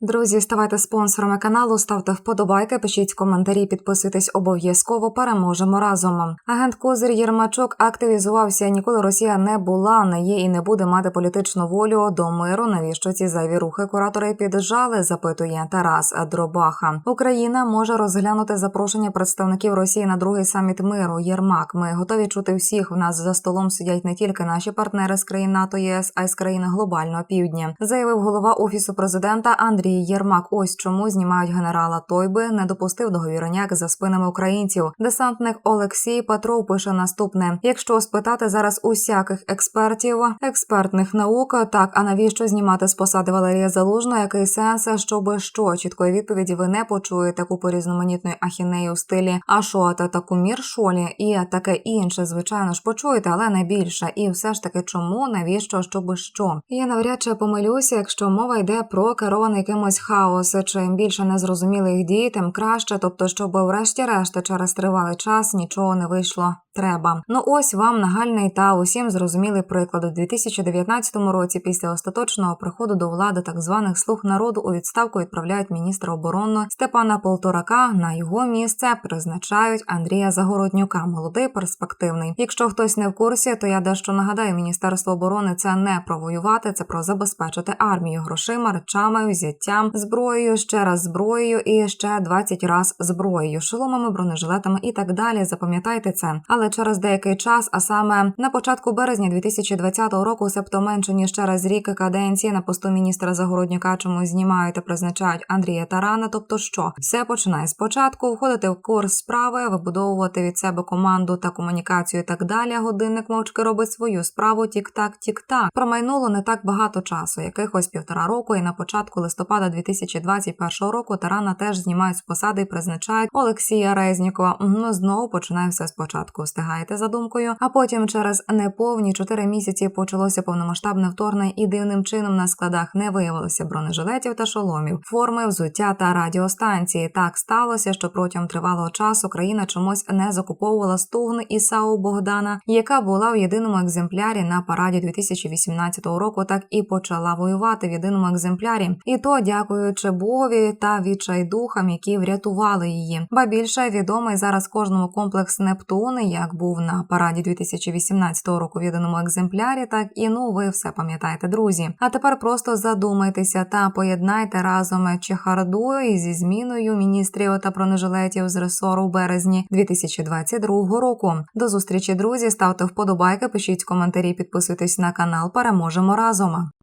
Друзі, ставайте спонсорами каналу, ставте вподобайки, пишіть коментарі, підписуйтесь обов'язково. Переможемо разом. Агент Козир Єрмачок активізувався. Ніколи Росія не була, не є і не буде мати політичну волю до миру. Навіщо ці зайві рухи куратори піджали? Запитує Тарас Дробаха. Україна може розглянути запрошення представників Росії на другий саміт миру. Єрмак. Ми готові чути всіх. У нас за столом сидять не тільки наші партнери з країн НАТО, ЄС, а й з країн глобального півдня. Заявив голова офісу президента Андрій Єрмак. Ось чому знімають генерала Тойби. Не допустив договіроняк за спинами українців. Десантник Олексій Петров пише наступне: якщо спитати зараз усяких експертів, експертних наук, так а навіщо знімати з посади Валерія Залужного? Який сенс, щоби що чіткої відповіді ви не почуєте купу різноманітної ахінеї у стилі а що та таку мір шолі і таке інше, звичайно ж почуєте, але не більше. І все ж таки, чому, навіщо, щоби що? Я навряд чи помилюся, якщо мова йде про керований якимось хаос. Чим більше незрозумілих дій, тим краще. Тобто, щоб врешті-решт через тривалий час нічого не вийшло. Треба. Ну ось вам нагальний та усім зрозумілий приклад у 2019 році. Після остаточного приходу до влади так званих слуг народу у відставку відправляють міністра оборони Степана Полторака. На його місце призначають Андрія Загороднюка. Молодий перспективний. Якщо хтось не в курсі, то я дещо нагадаю, міністерство оборони це не про воювати, це про забезпечити армію грошима, речами, взяттям, зброєю, ще раз зброєю і ще 20 раз зброєю, шоломами, бронежилетами і так далі. Запам'ятайте це. Але через деякий час, а саме на початку березня 2020 року, себто менше ніж через рік каденції на посту міністра Загороднюка чомусь знімають та призначають Андрія Тарана. Тобто, що все починає спочатку, входити в курс справи, вибудовувати від себе команду та комунікацію і так далі. Годинник мовчки робить свою справу. Тік-так, тік-так. Промайнуло не так багато часу, якихось півтора року, і на початку листопада 2021 року Тарана теж знімають з посади і призначають Олексія Резнікова. Ну знову починає все спочатку. Встигаєте за думкою. А потім через неповні чотири місяці почалося повномасштабне вторгнення, і дивним чином на складах не виявилося бронежилетів та шоломів, форми, взуття та радіостанції. Так сталося, що протягом тривалого часу країна чомусь не закуповувала стугн Ісау Богдана, яка була в єдиному екземплярі на параді 2018 року. Так і почала воювати в єдиному екземплярі, і то дякуючи Богові та відчайдухам, які врятували її. Ба більше відомий зараз кожному комплекс Нептун, як був на параді 2018 року в єдиному екземплярі, так і ну ви все пам'ятаєте, друзі. А тепер просто задумайтеся та поєднайте разом чехарду із зі зміною міністрів та бронежилетів з ресору в березні 2022 року. До зустрічі, друзі. Ставте вподобайки, пишіть коментарі, підписуйтесь на канал. Переможемо разом.